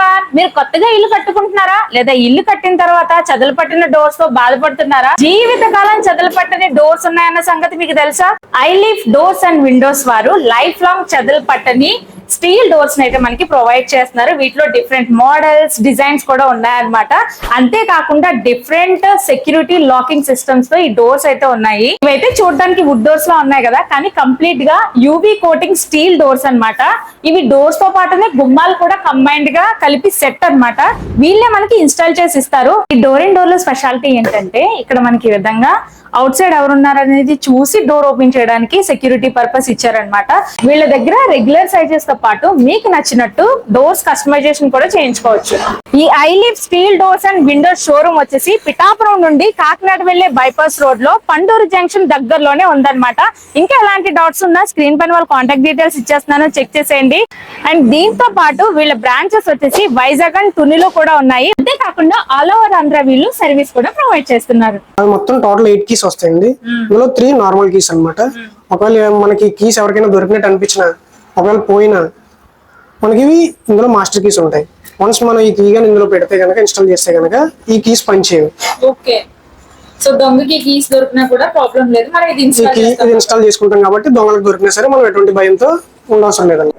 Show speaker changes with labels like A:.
A: Everyone మీరు కొత్తగా ఇల్లు కట్టుకుంటున్నారా? లేదా ఇల్లు కట్టిన తర్వాత చదులు పట్టిన డోర్స్తో బాధపడుతున్నారా? జీవితకాలం చదులు పట్టని డోర్స్ ఉన్నాయన్న సంగతి మీకు తెలుసా? I leaf doors and windows వారు లైఫ్ లాంగ్ చదులు పట్టని స్టీల్ డోర్స్ అయితే మనకి ప్రొవైడ్ చేస్తున్నారు. వీటిలో డిఫరెంట్ మోడల్స్ డిజైన్స్ కూడా ఉన్నాయన్నమాట. అంతేకాకుండా డిఫరెంట్ సెక్యూరిటీ లాకింగ్ సిస్టమ్స్తో ఈ డోర్స్ అయితే ఉన్నాయి. ఇవైతే చూడడానికి వుడ్ డోర్స్ లా ఉన్నాయి కదా కానీ కంప్లీట్గా యూవీ కోటింగ్ స్టీల్ డోర్స్ అన్నమాట. ఇవి డోర్స్తో పాటునే గుమ్మాలు కూడా కంబైన్డ్గా కలిపి సెట్ అన్నమాట. వీళ్ళే మనకి ఇన్స్టాల్ చేసి ఇస్తారు. ఈ డోర్ అండ్ డోర్లో స్పెషాలిటీ ఏంటంటే ఇక్కడ మనకి ఈ విధంగా అవుట్ సైడ్ ఎవరున్నారు అనేది చూసి డోర్ ఓపెన్ చేయడానికి సెక్యూరిటీ పర్పస్ ఇచ్చారనమాట వీళ్ళ దగ్గర రెగ్యులర్ సైజెస్తో పాటు మీకు నచ్చినట్టు డోర్స్ కస్టమైజేషన్ కూడా చేయించుకోవచ్చు. ఈ iLeaf steel doors and windows showroom వచ్చేసి పిఠాపురం నుండి కాకినాడ వెళ్ళే బైపాస్ రోడ్లో పండూరు జంక్షన్ దగ్గరలోనే ఉందన్నమాట. ఇంకా ఎలాంటి డౌట్స్ ఉన్నా స్క్రీన్ పైన వాళ్ళ కాంటాక్ట్ డీటెయిల్స్ ఇచ్చేస్తున్నాను. చెక్ చేసేయండి. అండ్ దీంతో పాటు వీళ్ళ బ్రాంచెస్ వచ్చేసి వైజాగ్ అండ్ తునిలో కూడా ఉన్నాయి. అంతేకాకుండా ఆల్ ఓవర్ ఆంధ్ర వీళ్ళు సర్వీస్ కూడా ప్రొవైడ్ చేస్తున్నారు.
B: మొత్తం టోటల్ ఎయిట్ కీస్ వస్తాయండి. ఇందులో త్రీ నార్మల్ కీస్ అన్నమాట. ఒకవేళ మనకి కీస్ ఎవరికైనా దొరికినట్టు అనిపించిన ఒకవేళ పోయినా మనకి ఇవి ఇందులో మాస్టర్ కీస్ ఉంటాయి. వన్స్ మనం ఈ కీ ఇందులో పెడితే కనుక ఇన్స్టాల్ చేస్తే కనుక ఈ కీస్ పనిచేయవు.
A: ఓకే. సో దొంగకి కీస్ దొరికినా కూడా ప్రాబ్లం లేదు.
B: ఇది ఇన్స్టాల్ చేసుకుంటాం కాబట్టి దొంగలకు దొరికినా సరే మనం ఎటువంటి భయంతో ఉండవసరం లేదండి.